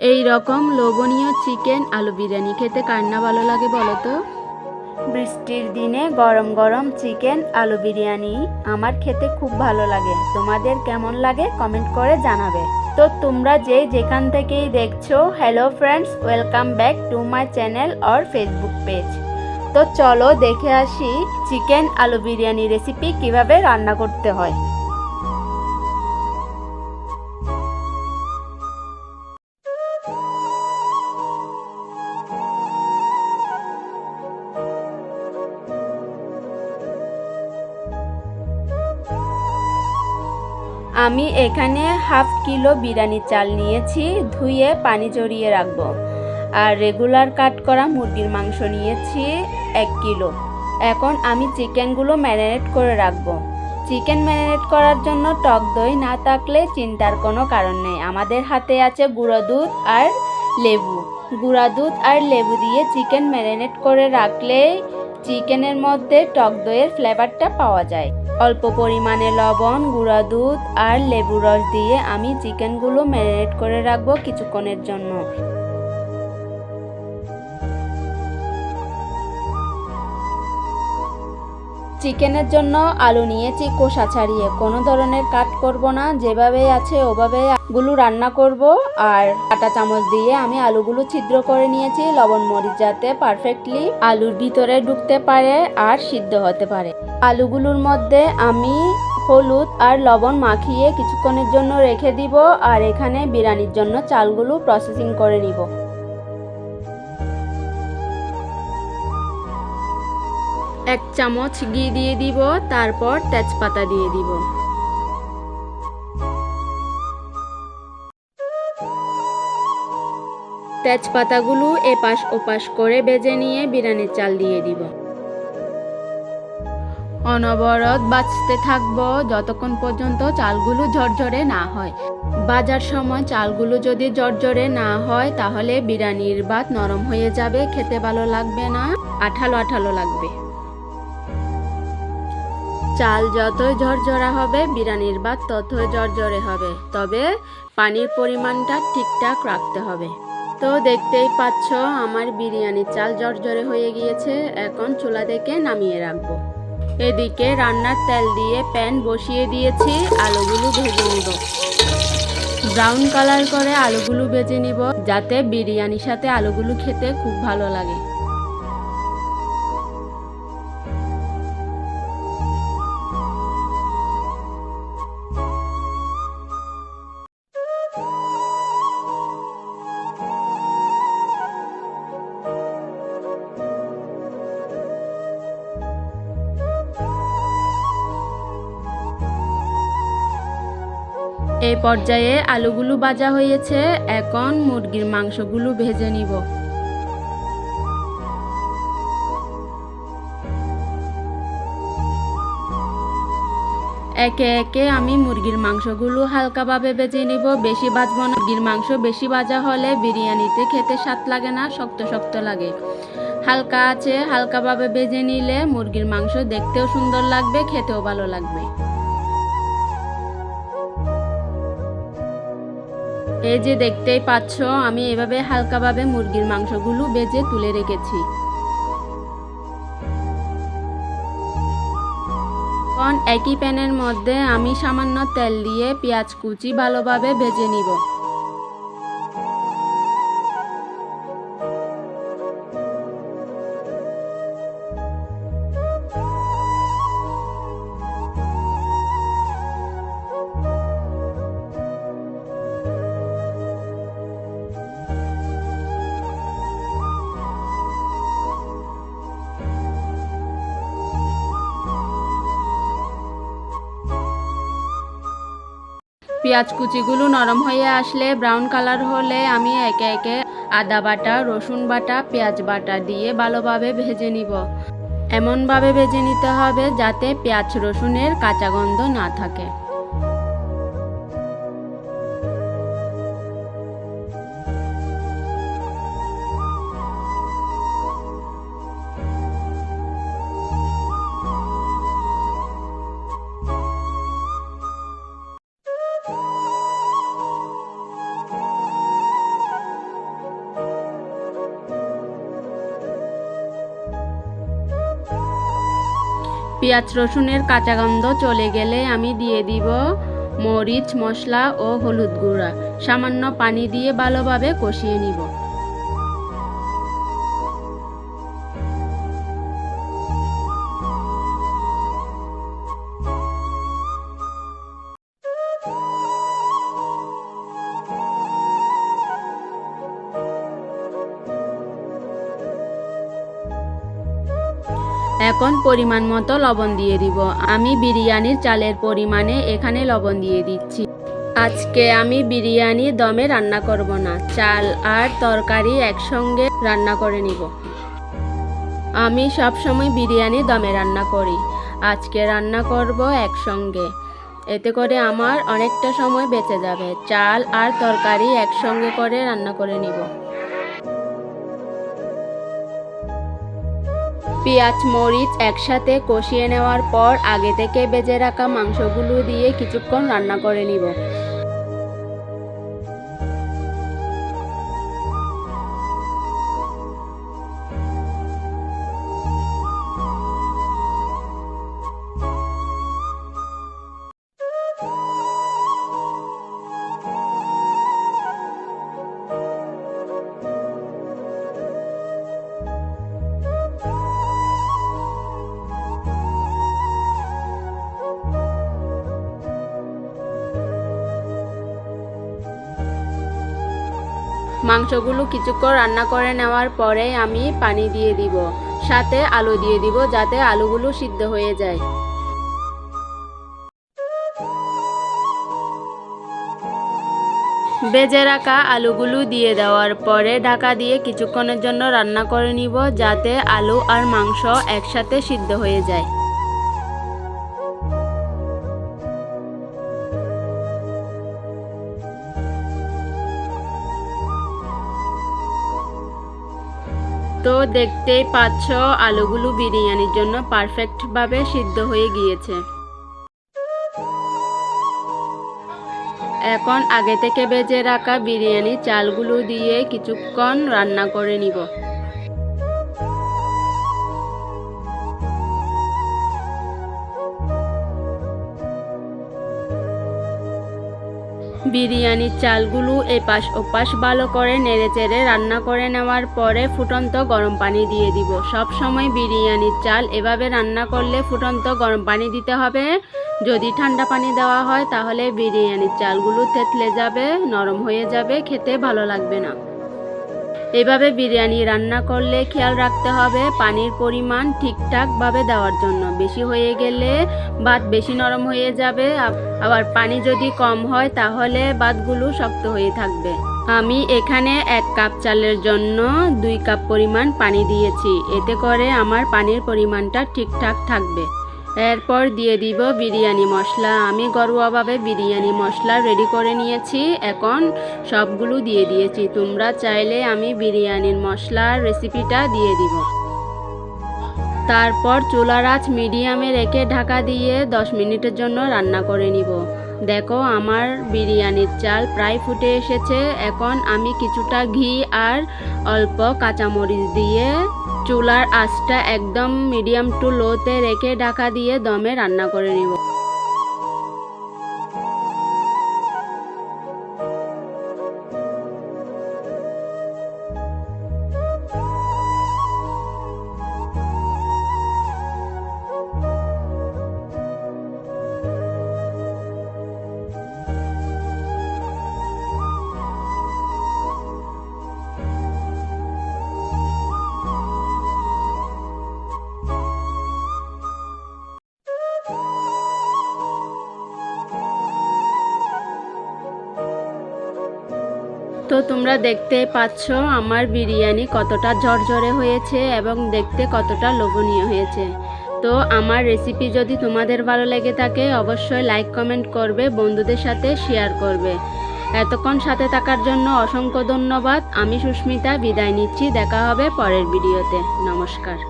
এই রকম লোভনীয় চিকেন আলু বিরিয়ানি খেতে কার না ভালো লাগে বলো তো? বৃষ্টির দিনে গরম গরম চিকেন আলু বিরিয়ানি আমার খেতে খুব ভালো লাগে। তোমাদের কেমন লাগে কমেন্ট করে জানাবে। তো তোমরা যে যেখান থেকেই দেখছ hello friends welcome back to my channel or Facebook page তো চলো দেখে আসি চিকেন আলু বিরিয়ানি রেসিপি কীভাবে রান্না করতে হয়। আমি এখানে হাফ কিলো বিরিয়ানি চাল নিয়েছি, ধুয়ে পানি জড়িয়ে রাখব। আর রেগুলার কাট করা মুরগির মাংস নিয়েছি, এক কিলো। এখন আমি চিকেনগুলো ম্যারিনেট করে রাখব। চিকেন ম্যারিনেট করার জন্য টক দই না থাকলে চিন্তার কোনো কারণ নেই। আমাদের হাতে আছে গুঁড়ো দুধ আর লেবু। গুঁড়া দুধ আর লেবু দিয়ে চিকেন ম্যারিনেট করে রাখলেই চিকেনের মধ্যে টক দইয়ের ফ্লেভারটা পাওয়া যায়। অল্প পরিমাণে লবণ, গুঁড়া দুধ আর লেবু রস দিয়ে আমি চিকেনগুলো ম্যারিনেট করে রাখব কিছুক্ষণের জন্য। চিকেনের জন্য আলু নিয়েছি, কোষা ছাড়িয়ে। কোনো ধরনের কাট করব না যেভাবে আছে ওভাবে গুলো রান্না করব। আর কাটা চামচ দিয়ে আমি আলুগুলো ছিদ্র করে নিয়েছি, লবণ মরিচ যাতে পারফেক্টলি আলুর ভিতরে ঢুকতে পারে আর সিদ্ধ হতে পারে। আলুগুলোর মধ্যে আমি হলুদ আর লবণ মাখিয়ে কিছুক্ষণের জন্য রেখে দিব, আর এখানে বিরিয়ানির জন্য চালগুলো প্রসেসিং করে নিব। এক চামচ ঘি দিয়ে দিব, তারপর তেজপাতা দিয়ে দিব। তেজপাতাগুলো এপাশ ওপাশ করে বেজে নিয়ে বিরিয়ানির চাল দিয়ে দিব। অনবরত বাঁচতে থাকব যতক্ষণ পর্যন্ত চালগুলো ঝরঝরে না হয়। বাজার সময় চালগুলো যদি ঝরঝরে না হয়, তাহলে বিরিয়ানির ভাত নরম হয়ে যাবে, খেতে ভালো লাগবে না, আঠালো আঠালো লাগবে। চাল যতই ঝরঝরা হবে বিরিয়ানির ভাত ততই ঝরঝরে হবে। তবে পানির পরিমাণটা ঠিকঠাক রাখতে হবে। তো দেখতেই পাচ্ছ, আমার বিরিয়ানির চাল ঝরঝরে হয়ে গিয়েছে। এখন চুলা থেকে নামিয়ে রাখব। এদিকে রান্নার তেল দিয়ে প্যান বসিয়ে দিয়েছি, আলুগুলো ভেজে নিব। ব্রাউন কালার করে আলুগুলো ভেজে নিব, যাতে বিরিয়ানির সাথে আলুগুলো খেতে খুব ভালো লাগে। এই পর্যায়ে আলুগুলো ভাজা হয়েছে। এখন মুরগির মাংসগুলো ভেজে নিব। একে একে আমি মুরগির মাংসগুলো হালকাভাবে ভেজে নিব। বেশি ভাজবো না। মুরগির মাংস বেশি ভাজা হলে বিরিয়ানিতে খেতে স্বাদ লাগে না, শক্ত শক্ত লাগে। হালকা আছে, হালকাভাবে ভেজে নিলে মুরগির মাংস দেখতেও সুন্দর লাগবে, খেতেও ভালো লাগবে। এই যে দেখতেই পাচ্ছ, আমি এভাবে হালকাভাবে মুরগির মাংসগুলো বেজে তুলে রেখেছি। এখন একই প্যানের মধ্যে আমি সামান্য তেল দিয়ে পেঁয়াজ কুচি ভালোভাবে ভেজে নিব। পেঁয়াজ কুচিগুলো নরম হয়ে আসলে ব্রাউন কালার হলে আমি একে একে আদা বাটা, রসুন বাটা, পেঁয়াজ বাটা দিয়ে ভালোভাবে ভেজে নিব। এমনভাবে ভেজে নিতে হবে যাতে পেঁয়াজ রসুনের কাঁচা গন্ধ না থাকে। পেঁয়াজ রসুনের কাঁচা গন্ধ চলে গেলে আমি দিয়ে দিব মরিচ, মশলা ও হলুদ গুঁড়া। সামান্য পানি দিয়ে ভালোভাবে কষিয়ে নিব। এখন পরিমাণ মতো লবণ দিয়ে দিব। আমি বিরিয়ানির চালের পরিমাণে এখানে লবণ দিয়ে দিচ্ছি। আজকে আমি বিরিয়ানি দমে রান্না করব না। চাল আর তরকারি একসঙ্গে রান্না করে নিব। আমি সব সময় বিরিয়ানি দমে রান্না করি। আজকে রান্না করব একসঙ্গে। এতে করে আমার অনেকটা সময় বেঁচে যাবে। চাল আর তরকারি একসঙ্গে করে রান্না করে নিব। পেঁয়াজ, মরিচ একসাথে কষিয়ে নেওয়ার পর আগে থেকে বেজে রাখা মাংসগুলো দিয়ে কিছুক্ষণ রান্না করে নিব। মাংসগুলো কিছুক্ষণ রান্না করে নেওয়ার পরে আমি পানি দিয়ে দিব, সাথে আলু দিয়ে দিব যাতে আলুগুলো সিদ্ধ হয়ে যায়। বেজে রাখা আলুগুলো দিয়ে দেওয়ার পরে ঢাকা দিয়ে কিছুক্ষণের জন্য রান্না করে নিব যাতে আলু আর মাংস একসাথে সিদ্ধ হয়ে যায়। তো দেখতেই পাচ্ছ, আলুগুলো বিরিয়ানির জন্য পারফেক্টভাবে সিদ্ধ হয়ে গিয়েছে। এখন আগে থেকে বেজে রাখা বিরিয়ানি চালগুলো দিয়ে কিছুক্ষণ রান্না করে নিব। বিরিয়ানির চালগুলো এপাশ ওপাশ ভালো করে নেড়ে চেড়ে রান্না করে নেওয়ার পরে ফুটন্ত গরম পানি দিয়ে দিব। সব সময় বিরিয়ানির চাল এভাবে রান্না করলে ফুটন্ত গরম পানি দিতে হবে। যদি ঠান্ডা পানি দেওয়া হয় তাহলে বিরিয়ানির চালগুলো থেতলে যাবে, নরম হয়ে যাবে, খেতে ভালো লাগবে না। এভাবে বিরিয়ানি রান্না করলে খেয়াল রাখতে হবে পানির পরিমাণ ঠিকঠাকভাবে দেওয়ার জন্য। বেশি হয়ে গেলে ভাত বেশি নরম হয়ে যাবে। আবার পানি যদি কম হয় তাহলে ভাতগুলো শক্ত হয়ে থাকবে। আমি এখানে এক কাপ চালের জন্য দুই কাপ পরিমাণ পানি দিয়েছি। এতে করে আমার পানির পরিমাণটা ঠিকঠাক থাকবে। এরপর দিয়ে দিব বিরিয়ানি মশলা। আমি ঘরোয়াভাবে বিরিয়ানি মশলা রেডি করে নিয়েছি। এখন সবগুলো দিয়ে দিয়েছি। তোমরা চাইলে আমি বিরিয়ানির মশলার রেসিপিটা দিয়ে দিব। তারপর চুলার আঁচ মিডিয়ামে রেখে ঢাকা দিয়ে 10 মিনিটের জন্য রান্না করে নিব। দেখো, আমার বিরিয়ানির চাল প্রায় ফুটে এসেছে। এখন আমি কিছুটা ঘি আর অল্প কাঁচামরিচ দিয়ে চুলার আঁচটা একদম মিডিয়াম টু লোতে রেখে ঢাকা দিয়ে দমে রান্না করে নিব। তোমরা দেখতে পাচ্ছ আমার বিরিয়ানি কতটা ঝরঝরে হয়েছে এবং দেখতে কতটা লোভনীয় হয়েছে। তো আমার রেসিপি যদি তোমাদের ভালো লেগে থাকে, অবশ্যই লাইক কমেন্ট করবে, বন্ধুদের সাথে শেয়ার করবে। এতক্ষণ সাথে থাকার জন্য অসংখ্য ধন্যবাদ। আমি সুস্মিতা, বিদায় নিচ্ছি। দেখা হবে পরের ভিডিওতে নমস্কার।